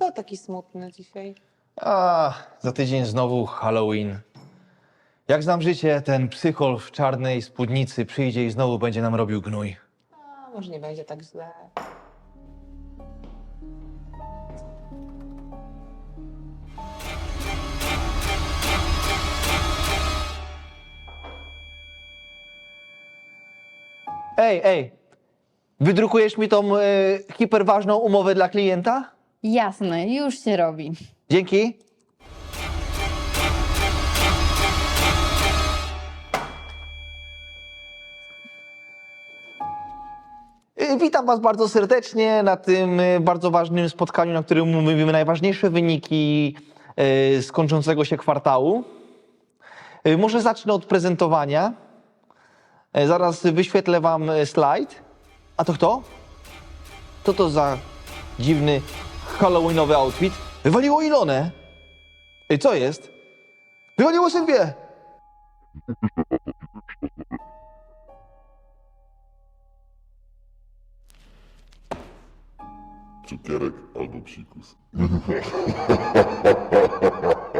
Co taki smutny dzisiaj? A, za tydzień znowu Halloween. Jak znam życie, ten psychol w czarnej spódnicy przyjdzie i znowu będzie nam robił gnój. A, może nie będzie tak źle. Ej, ej, wydrukujesz mi tą e, hiperważną umowę dla klienta? Jasne, już się robi. Dzięki. Y, Witam Was bardzo serdecznie na tym y, bardzo ważnym spotkaniu, na którym omówimy najważniejsze wyniki y, z kończącego się kwartału. Y, Może zacznę od prezentowania. Y, Zaraz wyświetlę Wam y, slajd. A to kto? Co to za dziwny halloweenowy outfit? Wywaliło Ilonę. Ej, co jest? Wywaliło Sylwię. cukierek albo psikus.